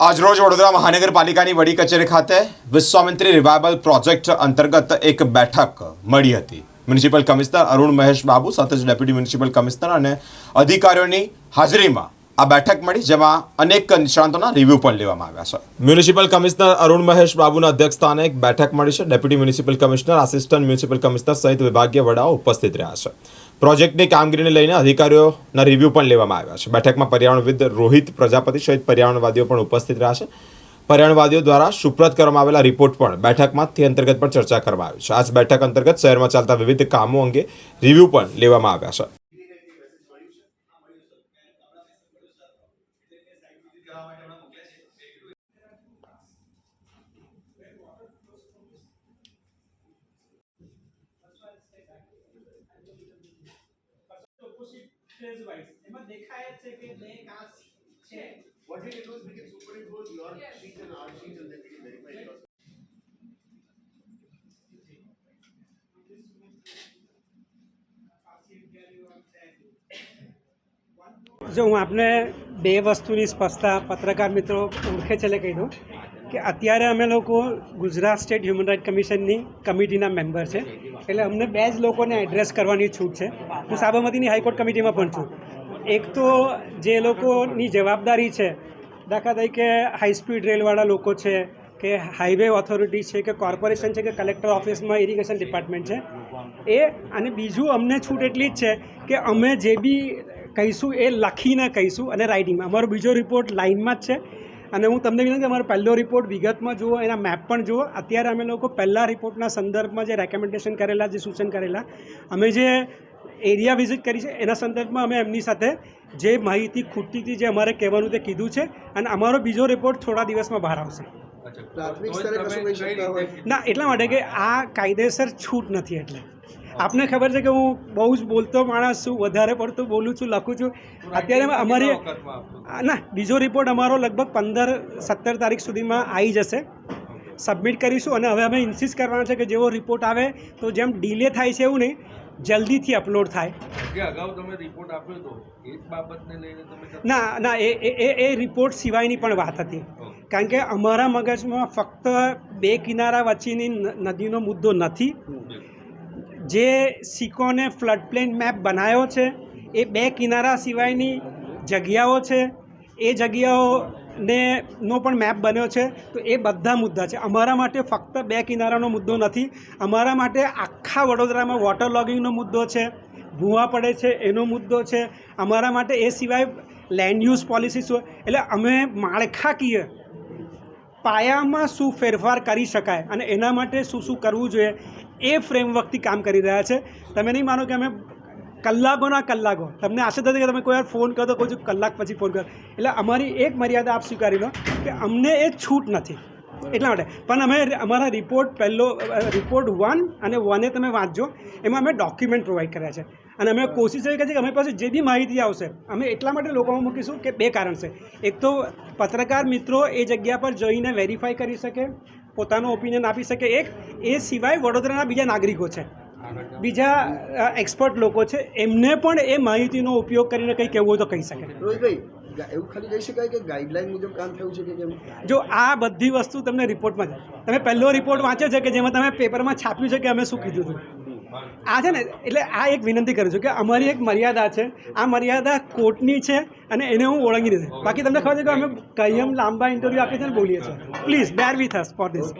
આજરોજ વડોદરા મહાનગરપાલિકાની વડી કચેરી ખાતે વિશ્વામિત્રી રિવાઇવલ પ્રોજેક્ટ અંતર્ગત એક બેઠક મળી હતી. મ્યુનિસિપલ કમિશનર અરુણ મહેશ બાબુ સાથે જ ડેપ્યુટી મ્યુનિસિપલ કમિશનર અને અધિકારીઓની હાજરીમાં આ બેઠક મળી, જેમાં અનેક નિષ્ણાંતોના રિવ્યૂ પણ લેવામાં આવ્યા છે. મ્યુનિસિપલ કમિશનર અરુણ મહેશ બાબુના અધ્યક્ષસ્થાને એક બેઠક મળી છે. Deputy municipal commissioner, assistant municipal commissioner સહિત વિભાગીય વડાઓ ઉપસ્થિત રહ્યા છે. પ્રોજેક્ટની કામગીરીને લઈને અધિકારીઓના રિવ્યૂ પણ લેવામાં આવ્યા છે. બેઠકમાં પર્યાવરણવિદ રોહિત પ્રજાપતિ સહિત પર્યાવરણવાદીઓ પણ ઉપસ્થિત રહ્યા છે. પર્યાવરણવાદીઓ દ્વારા સુપ્રત કરવામાં આવેલા રિપોર્ટ પણ બેઠકમાં તે અંતર્ગત પણ ચર્ચા કરવામાં આવી છે. આ બેઠક અંતર્ગત શહેરમાં ચાલતા વિવિધ કામો અંગે રિવ્યૂ પણ લેવામાં આવ્યા છે. Phase wise એમાં દેખાય જ છે કે બે કાચ છે What we can do is we can superimpose your sheet and our sheet and then we can verify yours. જો હું આપને બે વસ્તુની સ્પષ્ટતા પત્રકાર મિત્રો ઓળખે છે એટલે કહી દઉં કે અત્યારે અમે લોકો ગુજરાત સ્ટેટ હ્યુમન રાઇટ કમિશનની કમિટીના મેમ્બર છે. એટલે અમને બે જ લોકોને એડ્રેસ કરવાની છૂટ છે. હું સાબરમતીની હાઈકોર્ટ કમિટીમાં પણ છું. એક તો જે લોકોની જવાબદારી છે, દાખલા તરીકે હાઈ સ્પીડ રેલવાળા લોકો છે, કે હાઈવે ઓથોરિટી છે, કે કોર્પોરેશન છે, કે કલેક્ટર ઓફિસમાં ઇરિગેશન ડિપાર્ટમેન્ટ છે, એ અને બીજું અમને છૂટ એટલી જ છે કે અમે જે બી કહીશું એ લખીને કહીશું અને રાઇટિંગમાં અમારો બીજો રિપોર્ટ લાઇનમાં જ છે. અને હું તમને વિનંતી અમારો પહેલો રિપોર્ટ વિગતમાં જુઓ, એના મેપ પણ જુઓ. અત્યારે અમે લોકો પહેલા રિપોર્ટના સંદર્ભમાં જે રેકમેન્ડેશન કરેલા, જે સૂચન કરેલા, અમે જે એરિયા વિઝિટ કરી છે, એના સંદર્ભમાં અમે એમની સાથે જે માહિતી ખૂટતી હતી, જે અમારે કહેવાનું તે કીધું છે અને અમારો બીજો રિપોર્ટ થોડા દિવસમાં બહાર આવશે. પ્રાથમિક સ્તરે કશું કહી શકતા હોય? ના એટલા માટે કે આ કાયદેસર છૂટ નથી એટલે. આપને ખબર છે કે હું બહુ જ બોલતો માણસ છું વધારે પડતું બોલું છું લખું છું. અત્યારે અમારી ના બીજો રિપોર્ટ અમારો લગભગ પંદર સત્તર તારીખ સુધીમાં આવી જશે. સબમિટ કરીશું અને હવે અમે ઇન્સિસ્ટ કરવાના છે કે જેવો રિપોર્ટ આવે તો જેમ ડિલે થાય છે એવું નહીં જલ્દીથી અપલોડ થાય. કે અગાઉ તમે રિપોર્ટ આપ્યો હતો એ બાબતને લઈને તમે ના ના એ એ- એ એ રિપોર્ટ સિવાયની પણ વાત હતી. કારણ કે અમારા મગજમાં ફક્ત બે કિનારા વચ્ચેની નદીનો મુદ્દો નથી. જે સિકોને ફ્લડ પ્લેન મેપ બનાવ્યો છે, એ બે કિનારા સિવાયની જગ્યાઓ છે. એ જગ્યાઓને નો પણ મેપ બન્યો છે. તો એ બધા મુદ્દા છે. અમારા માટે ફક્ત બે કિનારાનો મુદ્દો નથી. અમારા માટે આખા વડોદરામાં વોટર લોગિંગનો મુદ્દો છે, ભૂવા પડે છે, એનો મુદ્દો છે. અમારા માટે એ સિવાય લેન્ડ યુઝ પોલિસી શું? એટલે અમે માળખાકીય પાયામાં શું ફેરફાર કરી શકાય અને એના માટે શું શું કરવું જોઈએ, એ ફ્રેમવર્કથી કામ કરી રહ્યા છે. તમે નહીં માનો કે અમે કલાકોના કલાકો, તમને આશા થતી કે તમે કોઈ વાર ફોન કરો તો કોઈ કલાક પછી ફોન કરો. એટલે અમારી એક મર્યાદા આપ સ્વીકારી લો કે અમને એ છૂટ નથી. એટલા માટે. પણ અમે અમારા રિપોર્ટ પહેલો રિપોર્ટ વન અને વને તમે વાંચજો. એમાં અમે ડોક્યુમેન્ટ પ્રોવાઈડ કર્યા છે. અને અમે કોશિશ એવી કરી છે કે અમારી પાસે જે બી માહિતી આવશે, અમે એટલા માટે લોકોમાં મૂકીશું કે બે કારણ છે. એક તો પત્રકાર મિત્રો એ જગ્યા પર જઈને વેરીફાઈ કરી શકે, પોતાનો ઓપિનિયન આપી શકે એક. એ સિવાય વડોદરાના બીજા નાગરિકો છે. બીજા એક્સપર્ટ લોકો છે. એમને પણ એ માહિતીનો ઉપયોગ કરીને કંઈ કહેવું હોય તો કહી શકે. એવું ખાલી કહી શકાય કે ગાઈડલાઈન મુજબ કામ થયું છે કે કેમ? જો આ બધી વસ્તુ તમને રિપોર્ટમાં તમે પહેલો રિપોર્ટ વાંચ્યો છે કે જેમાં તમે પેપરમાં છાપ્યું છે કે અમે શું કીધું હતું? આ છે ને, એટલે આ એક વિનંતી કરું છું કે અમારી એક મર્યાદા છે. આ મર્યાદા કોર્ટની છે અને એને હું ઓળંગી દીધી બાકી તમને ખબર છે કે અમે કયમ લાંબા ઇન્ટરવ્યૂ આપીએ છીએ ને બોલીએ છીએ. Please bear with us for this